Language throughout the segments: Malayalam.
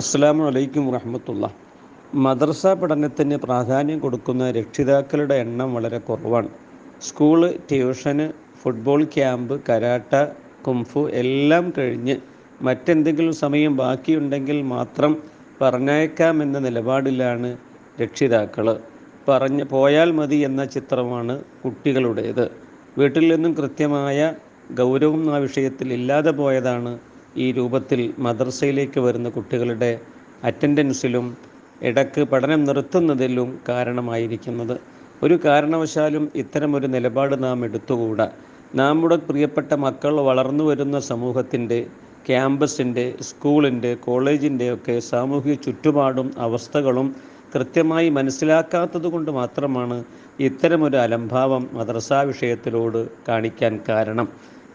അസ്സാം വലൈക്കും വറഹമത്തുള്ള. മദ്രസ പഠനത്തിന് പ്രാധാന്യം കൊടുക്കുന്ന രക്ഷിതാക്കളുടെ എണ്ണം വളരെ കുറവാണ്. സ്കൂൾ ട്യൂഷന് football camp karate kung fu എല്ലാം കഴിഞ്ഞ് മറ്റെന്തെങ്കിലും സമയം ബാക്കിയുണ്ടെങ്കിൽ മാത്രം പറഞ്ഞയക്കാമെന്ന നിലപാടിലാണ് രക്ഷിതാക്കൾ പറഞ്ഞ് പോയാൽ മതി എന്ന ചിത്രമാണ് കുട്ടികളുടേത്. വീട്ടിൽ നിന്നും കൃത്യമായ ഗൗരവം ആ വിഷയത്തിൽ ഇല്ലാതെ പോയതാണ് ഈ രൂപത്തിൽ മദ്രസയിലേക്ക് വരുന്ന കുട്ടികളുടെ അറ്റൻഡൻസിലും ഇടയ്ക്ക് പഠനം നിർത്തുന്നതിലും കാരണമായിരിക്കുന്നത്. ഒരു കാരണവശാലും ഇത്തരമൊരു നിലപാട് നാം എടുത്തുകൂടാ. നമ്മുടെ പ്രിയപ്പെട്ട മക്കൾ വളർന്നു വരുന്ന സമൂഹത്തിന്റെ ക്യാമ്പസിന്റെ സ്കൂളിന്റെ കോളേജിന്റെ ഒക്കെ സാമൂഹിക ചുറ്റുപാടും അവസ്ഥകളും കൃത്യമായി മനസ്സിലാക്കാത്തത് കൊണ്ട് മാത്രമാണ് ഇത്തരമൊരു അലംഭാവം മദ്രസാ വിഷയത്തിലോട് കാണിക്കാൻ കാരണം.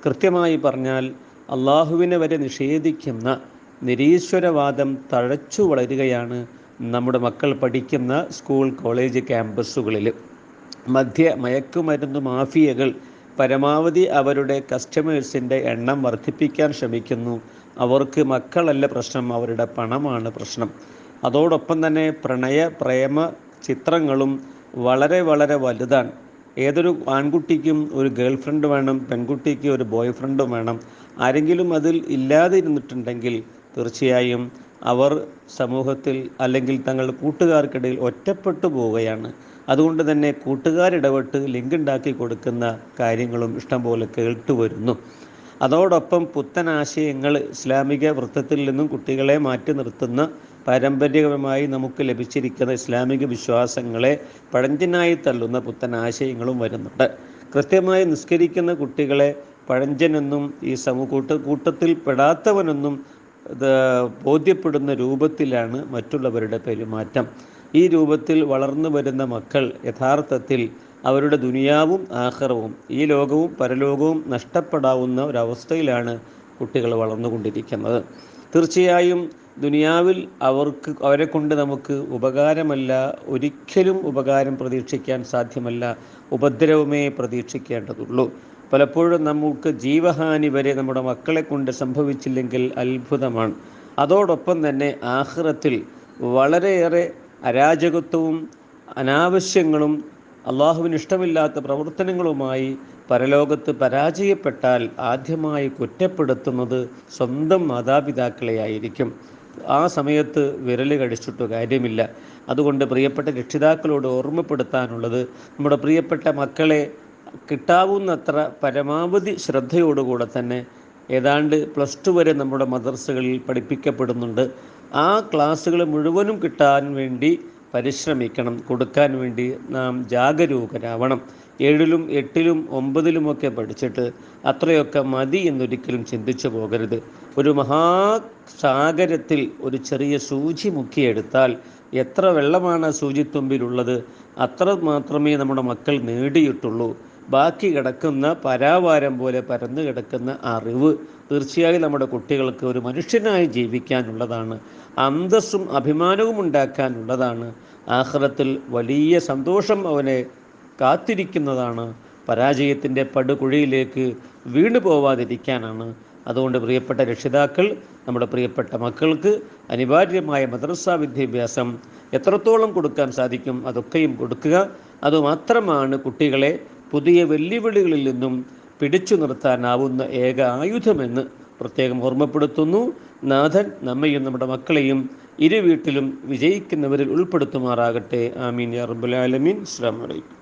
കൃത്യമായി പറഞ്ഞാൽ അള്ളാഹുവിനെ വരെ നിഷേധിക്കുന്ന നിരീശ്വരവാദം തഴച്ചു വളരുകയാണ് നമ്മുടെ മക്കൾ പഠിക്കുന്ന സ്കൂൾ കോളേജ് ക്യാമ്പസുകളിൽ. മധ്യ മയക്കുമരുന്ന് മാഫിയകൾ പരമാവധി അവരുടെ കസ്റ്റമേഴ്സിന്റെ എണ്ണം വർദ്ധിപ്പിക്കാൻ ശ്രമിക്കുന്നു. അവർക്ക് മക്കളല്ല പ്രശ്നം അവരുടെ പണമാണ് പ്രശ്നം. അതോടൊപ്പം തന്നെ പ്രണയ പ്രേമ ചിത്രങ്ങളും വളരെ വളരെ വലുതാണ്. ഏതൊരു ആൺകുട്ടിക്കും ഒരു ഗേൾ ഫ്രണ്ട് വേണം പെൺകുട്ടിക്ക് ഒരു ബോയ് ഫ്രണ്ടും വേണം. ആരെങ്കിലും അതിൽ ഇല്ലാതെ ഇരുന്നിട്ടുണ്ടെങ്കിൽ തീർച്ചയായും അവർ സമൂഹത്തിൽ അല്ലെങ്കിൽ തങ്ങളുടെ കൂട്ടുകാർക്കിടയിൽ ഒറ്റപ്പെട്ടു പോവുകയാണ്. അതുകൊണ്ട് തന്നെ കൂട്ടുകാരിടപെട്ട് ലിങ്ക് ഉണ്ടാക്കി കൊടുക്കുന്ന കാര്യങ്ങളും ഇഷ്ടംപോലെ കേട്ടുവരുന്നു അതോടൊപ്പം പുത്തൻ ആശയങ്ങൾ ഇസ്ലാമിക വൃത്തത്തിൽ നിന്നും കുട്ടികളെ മാറ്റി നിർത്തുന്ന പാരമ്പര്യപരമായി നമുക്ക് ലഭിച്ചിരിക്കുന്ന ഇസ്ലാമിക വിശ്വാസങ്ങളെ പഴഞ്ചനായി തള്ളുന്ന പുത്തൻ ആശയങ്ങളും വരുന്നുണ്ട്. കൃത്യമായി നിസ്കരിക്കുന്ന കുട്ടികളെ പഴഞ്ചനെന്നും ഈ സമൂഹ കൂട്ട കൂട്ടത്തിൽ പെടാത്തവനെന്നും ബോധ്യപ്പെടുന്ന രൂപത്തിലാണ് മറ്റുള്ളവരുടെ പെരുമാറ്റം. ഈ രൂപത്തിൽ വളർന്നു വരുന്ന മക്കൾ യഥാർത്ഥത്തിൽ അവരുടെ ദുനിയാവും ആഹ്റവും ഈ ലോകവും പരലോകവും നഷ്ടപ്പെടാവുന്ന ഒരവസ്ഥയിലാണ് കുട്ടികൾ വളർന്നുകൊണ്ടിരിക്കുന്നത്. തീർച്ചയായും ദുനിയാവിൽ അവർക്ക് അവരെ കൊണ്ട് നമുക്ക് ഉപകാരമല്ല ഒരിക്കലും ഉപകാരം പ്രതീക്ഷിക്കാൻ സാധ്യമല്ല ഉപദ്രവമേ പ്രതീക്ഷിക്കേണ്ടതുള്ളൂ. പലപ്പോഴും നമുക്ക് ജീവഹാനി വരെ നമ്മുടെ മക്കളെ കൊണ്ട് സംഭവിച്ചില്ലെങ്കിൽ അത്ഭുതമാണ്. അതോടൊപ്പം തന്നെ ആഹ്റത്തിൽ വളരെയേറെ അരാജകത്വവും അനാവശ്യങ്ങളും അള്ളാഹുവിന് ഇഷ്ടമില്ലാത്ത പ്രവർത്തനങ്ങളുമായി പരലോകത്ത് പരാജയപ്പെട്ടാൽ ആദ്യമായി കുറ്റപ്പെടുത്തുന്നത് സ്വന്തം മാതാപിതാക്കളെയായിരിക്കും ആ സമയത്ത് വിരൽ കടിച്ചിട്ട് കാര്യമില്ല. അതുകൊണ്ട് പ്രിയപ്പെട്ട രക്ഷിതാക്കളോട് ഓർമ്മപ്പെടുത്താനുള്ളത് നമ്മുടെ പ്രിയപ്പെട്ട മക്കളെ കിട്ടാവുന്നത്ര പരമാവധി ശ്രദ്ധയോടുകൂടെ തന്നെ ഏതാണ്ട് പ്ലസ് ടു വരെ നമ്മുടെ മദർസകളിൽ പഠിപ്പിക്കപ്പെടുന്നുണ്ട്. ആ ക്ലാസ്സുകൾ മുഴുവനും കിട്ടാൻ വേണ്ടി പരിശ്രമിക്കണം. കൊടുക്കാൻ വേണ്ടി നാം ജാഗരൂകരാവണം. ഏഴിലും എട്ടിലും ഒമ്പതിലുമൊക്കെ പഠിച്ചിട്ട് അത്രയൊക്കെ മതി എന്നൊരിക്കലും ചിന്തിച്ചു പോകരുത്. ഒരു മഹാസാഗരത്തിൽ ഒരു ചെറിയ സൂചി മുക്കിയെടുത്താൽ എത്ര വെള്ളമാണ് സൂചിത്തുമ്പിലുള്ളത്? അത്ര മാത്രമേ നമ്മുടെ മക്കൾ നേടിയിട്ടുള്ളൂ. ബാക്കി കിടക്കുന്ന പരാവാരം പോലെ പരന്നു കിടക്കുന്ന അറിവ് തീർച്ചയായും നമ്മുടെ കുട്ടികൾക്ക് ഒരു മനുഷ്യനായി ജീവിക്കാനുള്ളതാണ്. അന്തസ്സും അഭിമാനവും ഉണ്ടാക്കാനുള്ളതാണ്. ആഹ്റത്തിൽ വലിയ സന്തോഷം അവനെ കാത്തിരിക്കുന്നതാണ്. പരാജയത്തിന്റെ പടുകുഴിയിലേക്ക് വീണു പോവാതിരിക്കാനാണ്. അതുകൊണ്ട് പ്രിയപ്പെട്ട രക്ഷിതാക്കൾ നമ്മുടെ പ്രിയപ്പെട്ട മക്കൾക്ക് അനിവാര്യമായ മദ്രസ വിദ്യാഭ്യാസം എത്രത്തോളം കൊടുക്കാൻ സാധിക്കും അതൊക്കെയും കൊടുക്കുക. അതുമാത്രമാണ് കുട്ടികളെ പുതിയ വെല്ലുവിളികളിൽ നിന്നും പിടിച്ചു നിർത്താനാവുന്ന ഏക ആയുധമെന്ന് പ്രത്യേകം ഓർമ്മപ്പെടുത്തുന്നു. നാഥൻ നമ്മയും നമ്മുടെ മക്കളെയും ഇരു വീട്ടിലും വിജയിക്കുന്നവരിൽ ഉൾപ്പെടുത്തുമാറാകട്ടെ. ആമീൻ. യാ റബ്ബുൽ ആലമീൻ. അസ്സാം വലൈക്കും